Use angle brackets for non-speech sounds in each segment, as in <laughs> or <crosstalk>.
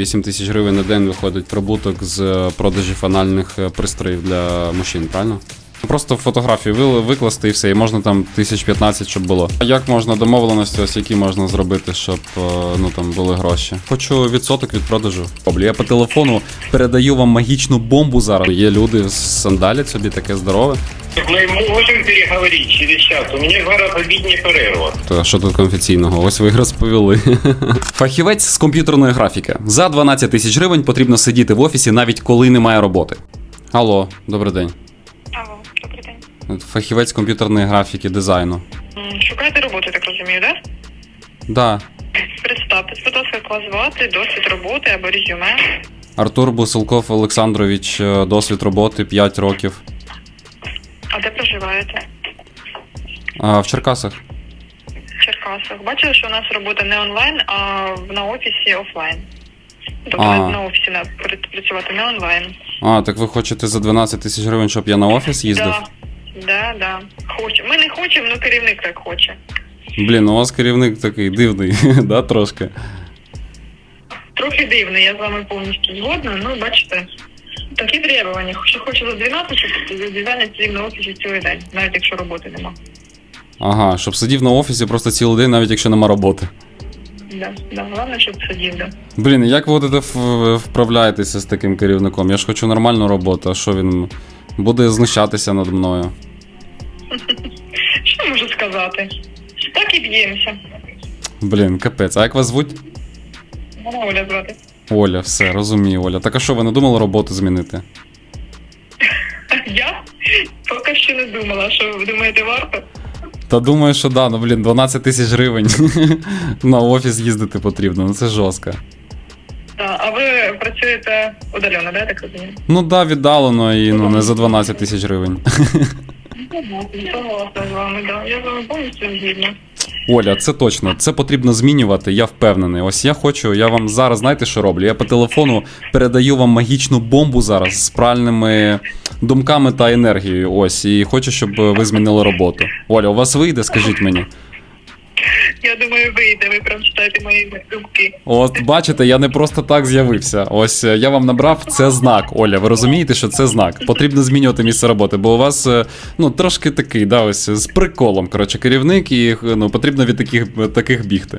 8 тисяч гривень на день виходить прибуток з продажі продажів анальних е, пристроїв для мужчин, правильно? Просто фотографію ви- викласти і все, і можна там тисяч 15, щоб було. А як можна домовленості, ось які можна зробити, щоб е, ну там були гроші? Хочу відсоток від продажу. Я по телефону передаю вам магічну бомбу зараз. Є люди сандалять собі таке здорове. Мы можем переговорить через час. У меня зараз обідня перерва. То що тут конфіційного? Ось ви розповіли. <laughs> Фахівець з комп'ютерної графіки. За 12 тисяч гривень потрібно сидіти в офісі навіть коли немає роботи. Алло, добрий день. Добрий день. Фахівець комп'ютерної графіки, дизайну. Шукаєте роботу, так розумію, да? Да. Представтесь, будь ласка, як звати, досвід роботи або резюме. Артур Бусилков Олександрович, е, досвід роботи 5 років. А де проживаєте? А, в Черкасах. В Черкасах. Бачили, що у нас робота не онлайн, а на офісі офлайн. Тобто А. на офісі на, пр- працювати не онлайн. А, так ви хочете за 12 тисяч гривень, щоб я на офіс їздив? Да, да, да. Хоче. Ми не хочемо, але керівник так хоче. Блін, у вас керівник такий дивний, <laughs> да, трошки. Трохи дивно, я з вами повністю згодна, ну бачите. Такі требування. Що хоче за 12, щоб за 12 сидів на офісі цілий день, навіть якщо роботи нема. Ага, щоб сидів на офісі просто цілий день, навіть якщо нема роботи. Да, да, головне, щоб сидів, да. Блін, як ви будете вправляєтеся з таким керівником? Я ж хочу нормальну роботу, а що він буде знущатися над мною? Що можу сказати? Так і б'ємося. Блін, капець. А як вас звуть? Мене Оля звати. Оля, все, розумію, Оля. Так а що, ви не думали роботу змінити? <laughs> Я поки що не думала, що ви думаєте, варто? Та думаю, що да, ну блін, 12 тисяч гривень <laughs> на офіс їздити потрібно, ну це жорстко. А, а ви працюєте удалено, да, так розумію? Ну да, віддалено і ну не за 12 тисяч гривень. Согласна з вами, да. Я з вами повністю згідна. Оля, це точно, це потрібно змінювати, я впевнений. Ось я хочу, я вам зараз знаєте, що роблю? Я по телефону передаю вам магічну бомбу зараз з правильними думками та енергією. Ось, і хочу, щоб ви змінили роботу. Оля, у вас вийде, скажіть мені. Я думаю, вийде, ви прям читаєте мої думки. От бачите, я не просто так з'явився. Ось е, я вам набрав це знак. Оля, ви розумієте, що це знак? Потрібно змінювати місце роботи, бо у вас е, ну трошки такий, да, ось з приколом. Коротше, керівник, і ну потрібно від таких таких бігти.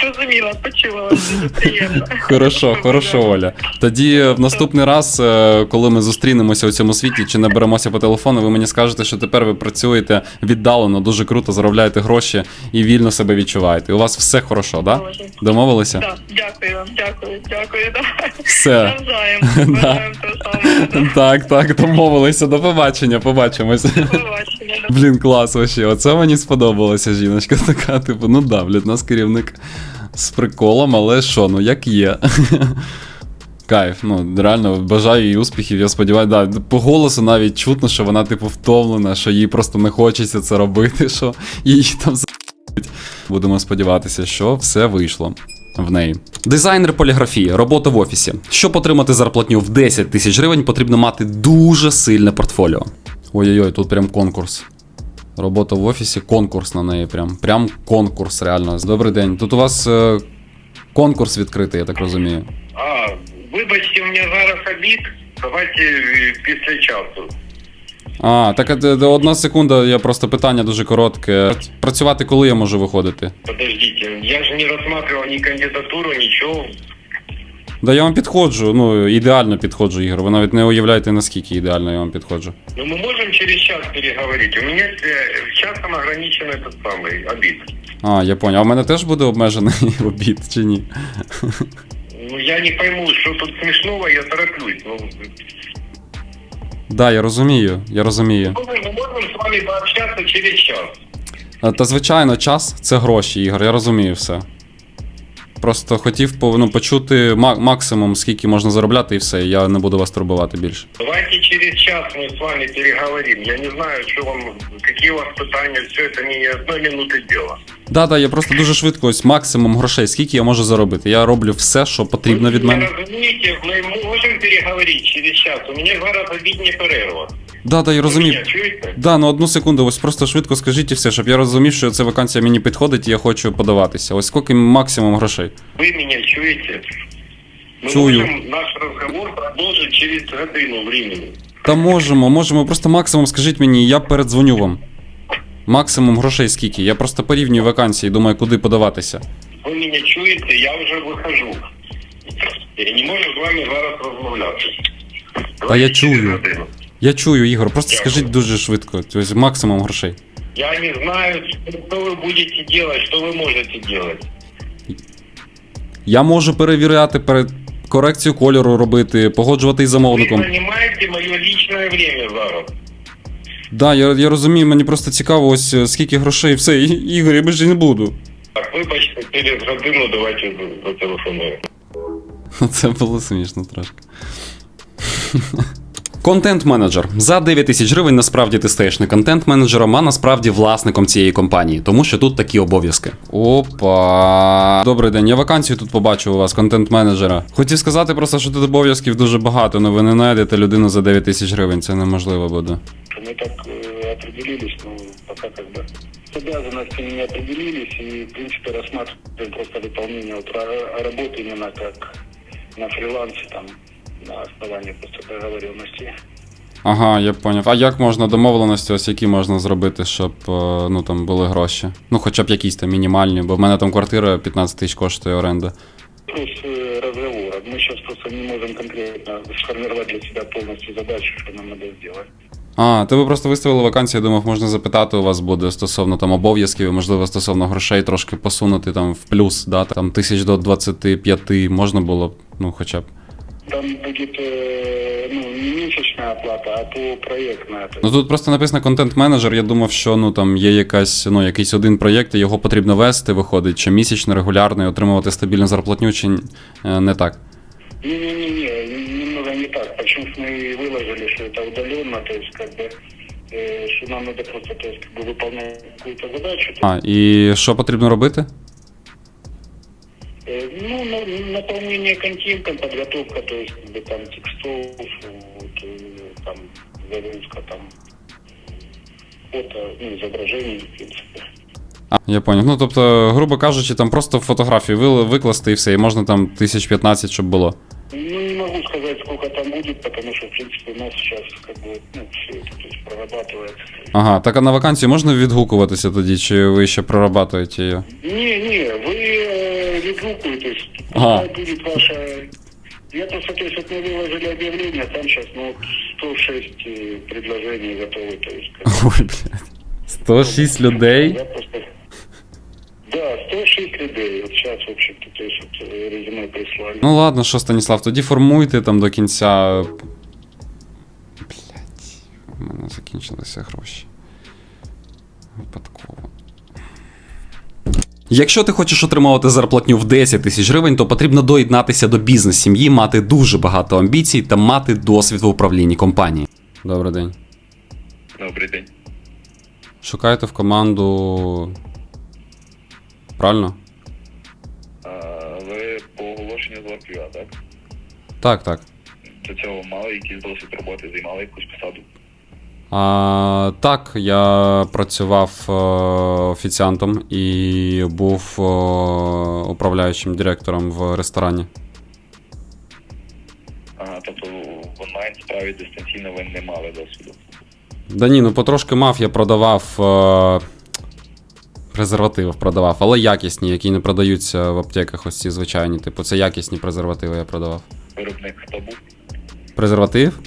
Зрозуміла, почула вас <laughs> дуже приємно. Хорошо, хорошо, Оля. Тоді е, в наступний раз, е, коли ми зустрінемося у цьому світі чи наберемося по телефону, ви мені скажете, що тепер ви працюєте віддалено, дуже круто, заробляєте гроші і вільно себе відчуваєте. У вас все хорошо, да? Домовилися? Да, дякую вам, дякую, дякую. Да. Все. Навзаєм. Бажаємо того самого. Да. Так, так, домовилися. До побачення, побачимось. До побачення. да. Блін, клас вообще. Оце мені сподобалося жіночка така, типу, ну да, блін, нас керівник з приколом, але що, ну як є. Кайф, ну реально бажаю їй успіхів. Я сподіваюся, да, по голосу навіть чутно, що вона, типу, втомлена, що їй просто не хочеться це робити, що її там за***ють. Будемо сподіватися, що все вийшло. В неї. Дизайнер поліграфії, робота в офісі. Щоб отримати зарплатню в 10 тисяч гривень, потрібно мати дуже сильне портфоліо. Ой-ой-ой, тут прям конкурс. Робота в офісі, конкурс на неї. Прям прям конкурс, реально. Добрий день. Тут у вас е, конкурс відкритий, я так розумію. А, вибачте, у мене зараз обід. Давайте е, після часу. А, так е, д- д- одна секунда, я просто питання дуже коротке. Працювати коли я можу виходити? Подождите, я же не рассматривал ни кандидатуру, ничего. Да я вам підходжу, ну ідеально підходжу, Ігор. Ви навіть не уявляєте, наскільки ідеально я вам підходжу. Но мы можем через час переговорить. У меня э, часом ограничен этот самый обид. А, я поняв. А в мене теж буде обмежений <laughs> обід чи ні? Ну, я не пойму, що тут смешного, я тороплюсь. Ну, Да, я розумію, я розумію. Ми можемо з вами пообщатися через час. А, Та звичайно, час це гроші, Ігор, я розумію все. Просто хотів по- ну, почути ма- максимум, скільки можна заробляти, і все. Я не буду вас турбувати більше. Давайте через час мы с вами переговорим. Я не знаю, что вам, какие у вас пытания, все это не одной минуты дело. Да, да, я просто дуже швидко, ось максимум грошей, скільки я можу заробити. Я роблю все, що потрібно від мене. Вы разумеете, мы можем переговорить через час. У меня два раза обиднее перерва. Да, да, я Вы розумію. меня чуете? Да, ну одну секунду, ось просто швидко скажіть і все, щоб я розумів, що ця вакансія мені підходить і я хочу подаватися. Ось скільки максимум грошей. Вы меня чуете? Мы Чую. можем наш разговор продолжить через годину времени. Та можемо, можемо, просто максимум скажіть мені, і я передзвоню вам. Максимум грошей скільки? Я просто порівнюю вакансії, думаю, куди подаватися. Ви мене чуєте, я вже вихожу. Я не можу з вами зараз розмовляти. Та я Давайте через чую. годину. Я чую, Ігор, просто Дякую. скажіть дуже швидко. Ось максимум грошей. Я не знаю, что вы будете делать, что вы можете делать. Я можу перевіряти перед корекцію кольору робити, погоджувати із Вы замовником. занимаете мое личное время зараз. Да, я, я розумію, мені просто цікаво, ось е, скільки грошей, все, І- Ігор, я більше не буду. Так, вибачте, через годину давайте зателефоную. <laughs> Ну, Це було смішно трошки. <laughs> Контент-менеджер. За 9 тисяч гривень насправді ти стаєш не контент-менеджером, а насправді власником цієї компанії, тому що тут такі обов'язки. Опа. Добрий день. Я вакансію тут побачив у вас, контент-менеджера. Хотів сказати просто, що тут обов'язків дуже багато, але ви не знайдете людину за 9 тисяч гривень. Це неможливо буде. Мы так э, определились, но пока как бы с обязанностями не определились и, в принципе, рассматриваем просто выполнение вот ра- работы именно как на фрилансе, там, на основании просто договоренности. Ага, я поняв. А як можна домовленості, ось які можна зробити, щоб е, ну там були гроші? Ну, хоча б якісь там мінімальні, бо в мене там квартира 15 тисяч коштує оренда. Плюс э, разговора. Мы сейчас просто не можем конкретно сформировать для себя полностью задачу, что нам надо сделать. А, то ви просто виставили вакансію, я думав, можна запитати у вас буде стосовно там обов'язків, можливо, стосовно грошей трошки посунути там в плюс, да, там тисяч до 25 можна було б, ну хоча б Там будет э, ну, не месячная оплата, а по проектная. То Ну тут просто написано контент-менеджер, я думав, що ну там є якась, ну, якийсь один проєкт, і його потрібно вести, виходить, чи місячно, регулярно, і отримувати стабільну зарплатню, чи е, не так. Не-не-не, немного не так. Почему мы выложили, что это удаленно, то есть как бы, э, что нам надо просто то есть, как бы, выполнять какую-то задачу. то А, і що потрібно робити? есть, э, ну, на- наполнение контентом, подготовка, то есть как бы, там текстов, вот, э, там загрузка там фото, ну, изображений, в принципе. А, я поняв. Ну тобто, грубо кажучи, там просто фотографії ви- викласти і все, і можна там тисяч 15, щоб було. Ну, не могу сказать, сколько там будет, потому что, в принципе, у нас сейчас как бы, ну, все это то есть, прорабатывается. Ага, так а на вакансію можна відгукуватися тоді, чи ви ще прорабатуєте її? Не-не, вы э, відгукуєте, то есть Ага. пускай будет ваша... Я просто, то есть, вот мы выложили объявление, там сейчас, ну, вот 106 э, предложений готовы, то есть... как <laughs> бы, Ой, блядь. 106 людей. Я просто... Да, 106 людей, вот сейчас, в общем-то, то есть, вот, э, резюме прислали. Ну ладно, що, Станіслав, тоді формуйте там до кінця. Блять, у мене закінчилися гроші. Випадково. Якщо ти хочеш отримувати зарплатню в 10 тисяч гривень, то потрібно доєднатися до бізнес-сім'ї, мати дуже багато амбіцій та мати досвід в управлінні компанії. Добрий день. Добрий день. Шукаєте в команду. Правильно? Ви по оголошенню з Латвія, так? Так, так. До цього мали якийсь досвід роботи, займали якусь посаду. А, так, я працював е, офіціантом і був е, управляючим директором в ресторані. Ага, тобто в онлайн справі дистанційно ви не мали досвіду. Да ні, ну потрошки мав, я продавав. Е, презервативів продавав, але якісні, які не продаються в аптеках, ось ці звичайні. Типу, це якісні презервативи я продавав. Виробник хто був? Презерватив?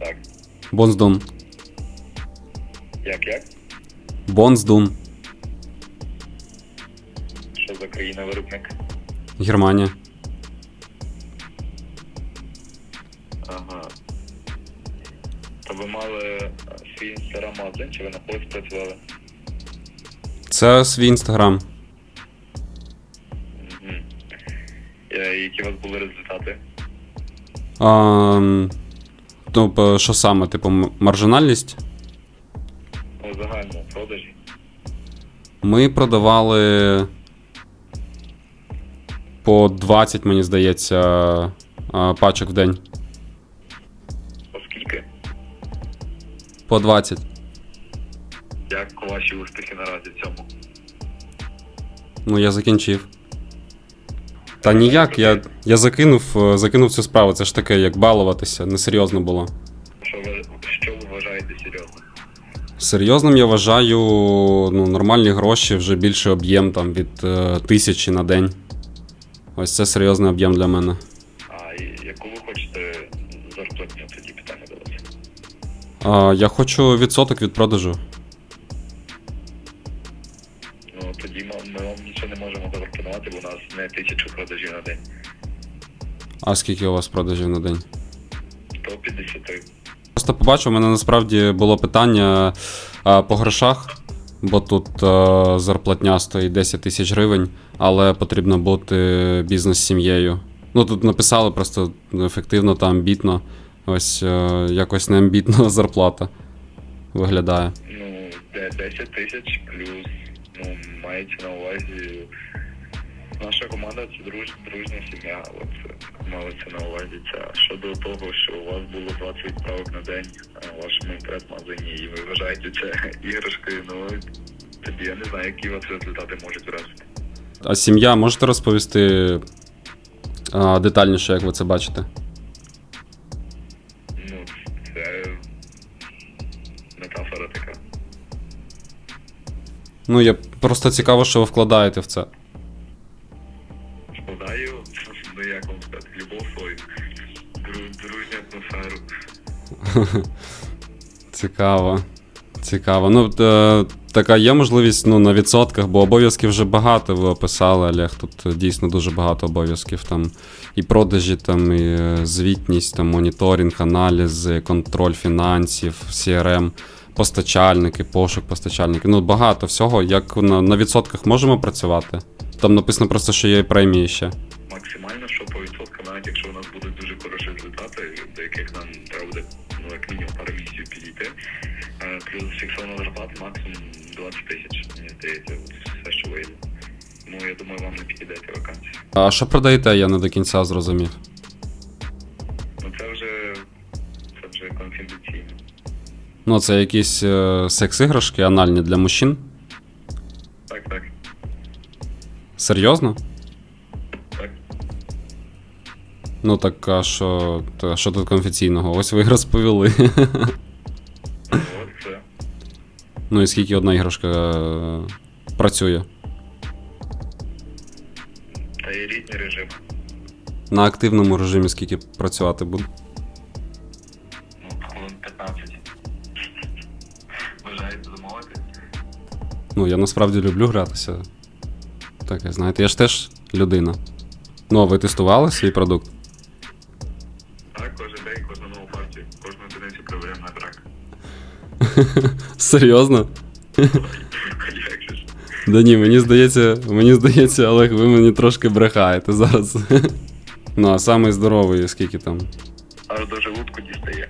Так. Бонздун. Як як? Бонздун. Що за країна виробник? Германія. Ага. То ви мали свій інстаграм-магазин, чи ви на когось працювали? Це свій інстаграм. Угу. Які у вас були результати? А, ну, що саме, типу, маржинальність? Ну, загально продажі. Ми продавали по 20, мені здається, пачок в день. Оскільки? По 20. Як ваші успіхи наразі в цьому? Ну, я закінчив. Та ніяк, я, я закинув, е, закинув цю справу. Це ж таке, як балуватися, несерйозно було. Що ви, що ви вважаєте серйозно? Серйозним я вважаю ну, нормальні гроші, вже більший об'єм там від е, тисячі на день. Ось це серйозний об'єм для мене. А яку ви хочете зарплатню тоді питання до вас? Я хочу відсоток від продажу. Можемо бо у нас не тисячу продажів на день. А скільки у вас продажів на день? 150. Просто побачив, у мене насправді було питання а, по грошах, бо тут а, зарплатня стоїть 10 тисяч гривень, але потрібно бути бізнес-сім'єю. Ну тут написали просто ефективно та амбітно. Ось е, якось не амбітно <laughs> зарплата виглядає. Ну, де 10 тисяч плюс, ну, мається на увазі. Наша команда це друж, дружня сім'я, от малиться на увазі ця. Щодо того, що у вас було 20 відправок на день в вашому інтернет-магазині, і ви вважаєте це <laughs> іграшкою, ну тоді я не знаю, які у вас результати можуть вразити. А сім'я, можете розповісти а, детальніше, як ви це бачите? Ну, це метафора така. Ну, я просто цікаво, що ви вкладаєте в це. <laughs> Цікаво. Цікаво. Ну, е, така є можливість ну, на відсотках, бо обов'язків вже багато ви описали, Олег. Тут е, дійсно дуже багато обов'язків. Там і продажі, там, і е, звітність, там, моніторинг, аналізи, контроль фінансів, CRM, постачальники, пошук постачальників. Ну, багато всього. Як на, на відсотках можемо працювати? Там написано просто, що є і премії ще. Здається, все, що вийде. Тому я думаю, вам не підійде ця вакансія. А що продаєте, я не до кінця зрозумів. Ну це вже це вже конфіденційно. Ну, це якісь е, секс-іграшки анальні для мужчин. Так, так, Серйозно? так. Ну так а що, та, що тут конфіційного? Ось ви і розповіли. <laughs> Ну і скільки одна іграшка е, працює? Та і різні режими. На активному режимі скільки працювати буде? Ну, хвилин 15. Бажаєте замовити? Ну, я насправді люблю гратися. Таке, знаєте, я ж теж людина. Ну, а ви тестували свій продукт? Так, кожен день, кожну нову партію, кожну одиницю перевіряємо на брак. <laughs> Серйозно? Да ні, мені здається, мені здається, Олег, ви мені трошки брехаєте зараз. ну, а самий здоровий, скільки там? Аж до желудку дістає.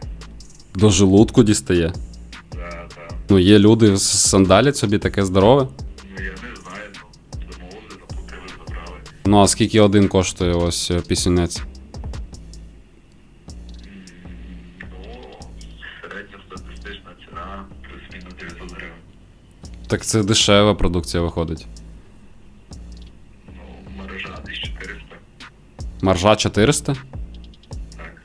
До желудку дістає. Да, да. Ну, є люди сандалять собі таке здорове. Ну я не знаю, ну, замовили, заплатили, забрали. Ну, а скільки один коштує ось е, пісюнець? Так це дешева продукція виходить. Ну, мережа десь 400. Маржа 400? Так.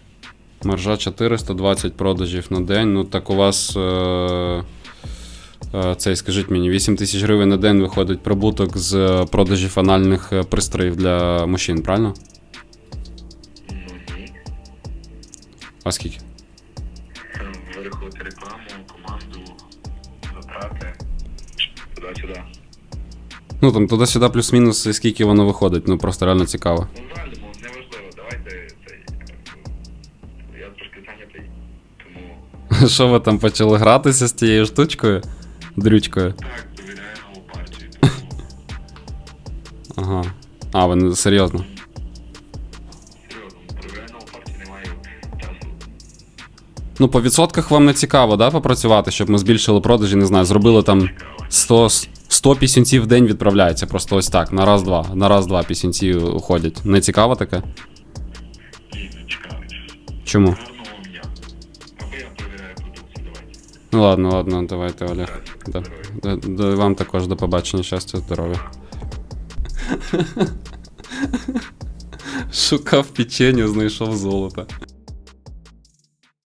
Маржа 420 продажів на день. Ну так у вас. Е- е, цей, скажіть мені, 8 тисяч гривень на день виходить прибуток з продажів анальних е, пристроїв для мужчин, правильно? Ну ні. А скільки? Туди-сюди. Ну там туди-сюди плюс-мінус, і скільки воно виходить, ну просто реально цікаво. Ну, в загальному, неважливо, давайте цей. Я трошки зайнятий, тому <laughs> Що ви там почали гратися з тією штучкою? Дрючкою. так, довіряю нову партію. <laughs> Ага. А, ви не- серйозно. серйозно, довіряю нову партію, немає часу. Ну, по відсотках вам не цікаво, да, попрацювати, щоб ми збільшили продажі, не знаю, зробили там 100, 100 пісюнців в день відправляється, просто ось так, на раз-два. На раз-два пісюнці уходять. Не цікаво таке? Ні, не цікавить. Чому? Ну ладно, ладно, давайте, Олег. Да. Да, да, вам також до побачення, щастя, здоров'я. <laughs> Шукав печенье, знайшов золото.